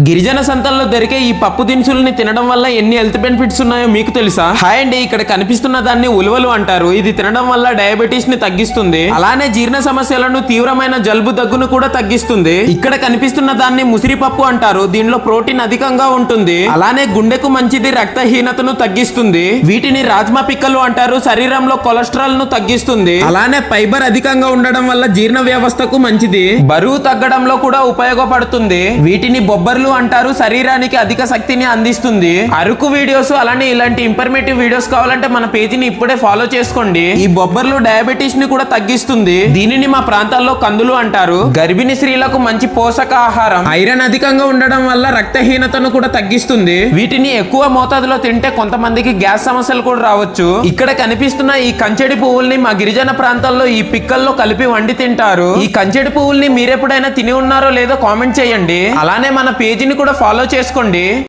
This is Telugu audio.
గిరిజన సంతల్లో దొరికే ఈ పప్పు దినుసుల్ని తినడం వల్ల ఎన్ని హెల్త్ బెనిఫిట్స్ ఉన్నాయో మీకు తెలుసా? హాయ్ అండి ఇక్కడ కనిపిస్తున్న దాన్ని ఉలువలు అంటారు. ఇది తినడం వల్ల డయాబెటీస్ని తగ్గిస్తుంది. అలానే జీర్ణ సమస్యలను తీవ్రమైన జలుబు దగ్గును కూడా తగ్గిస్తుంది. ఇక్కడ కనిపిస్తున్న దాన్ని ముసిరి పప్పు అంటారు. దీనిలో ప్రోటీన్ అధికంగా ఉంటుంది. అలానే గుండెకు మంచిది రక్తహీనతను తగ్గిస్తుంది. వీటిని రాజ్మా పిక్కలు అంటారు. శరీరంలో కొలెస్ట్రాల్ను తగ్గిస్తుంది. అలానే ఫైబర్ అధికంగా ఉండడం వల్ల జీర్ణ వ్యవస్థకు మంచిది. బరువు తగ్గడంలో కూడా ఉపయోగపడుతుంది. వీటిని బొబ్బర్లు అంటారు. శరీరానికి అధిక శక్తిని అందిస్తుంది. అరకు వీడియోస్ అలానే ఇలాంటి ఇన్ఫర్మేటివ్ వీడియోస్ కావాలంటే మన పేజీని ఇప్పుడే ఫాలో చేసుకోండి. ఈ బొబ్బర్లు డయాబెటీస్ని కూడా తగ్గిస్తుంది. దీనిని మా ప్రాంతాల్లో కందులు అంటారు. గర్భిణీ స్త్రీలకు మంచి పోషక ఆహారం ఐరన్ అధికంగా ఉండడం వల్ల రక్తహీనతను కూడా తగ్గిస్తుంది. వీటిని ఎక్కువ మోతాదులో తింటే కొంతమందికి గ్యాస్ సమస్యలు కూడా రావచ్చు. ఇక్కడ కనిపిస్తున్న ఈ కంచెడి పువ్వుల్ని మా గిరిజన ప్రాంతాల్లో ఈ పిక్కల్లో కలిపి వండి తింటారు. ఈ కంచెడి పువ్వుల్ని మీరెప్పుడైనా తిని ఉన్నారో లేదో కామెంట్ చేయండి. అలానే మన పేజీని కూడా ఫాలో చేసుకోండి.